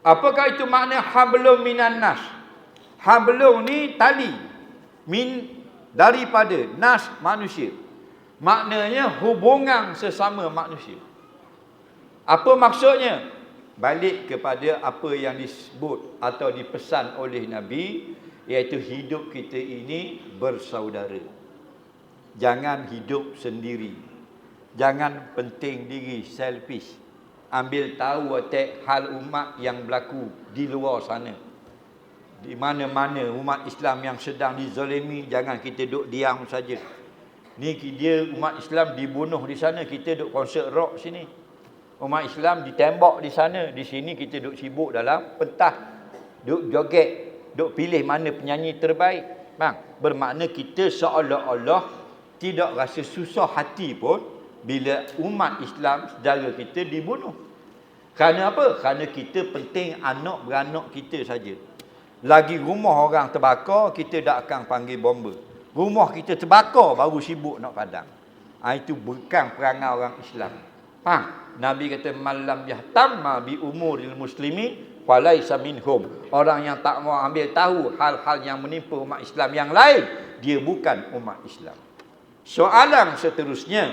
Apakah itu makna hablum minan nas? Hablum ni tali min daripada nas manusia. Maknanya hubungan sesama manusia. Apa maksudnya? Balik kepada apa yang disebut atau dipesan oleh Nabi iaitu hidup kita ini bersaudara. Jangan hidup sendiri. Jangan penting diri, selfish. Ambil tahu atek hal umat yang berlaku di luar sana. Di mana-mana umat Islam yang sedang dizalimi, jangan kita duduk diam saja. Ni dia umat Islam dibunuh di sana, kita duduk konsert rock sini. Umat Islam ditembak di sana, di sini kita duduk sibuk dalam pentah. Duduk joget, duduk pilih mana penyanyi terbaik. Bang, bermakna kita seolah-olah tidak rasa susah hati pun bila umat Islam saudara kita dibunuh. Kerana apa? Kerana kita penting anak beranak kita saja. Lagi rumah orang terbakar, kita tak akan panggil bomba. Rumah kita terbakar, baru sibuk nak padam. Ha, itu bukan perangai orang Islam. Faham? Nabi kata, Malam yahtamma bi umuril muslimin, falaisa minhum. Orang yang tak mau ambil tahu hal-hal yang menimpa umat Islam yang lain, dia bukan umat Islam. Soalan seterusnya,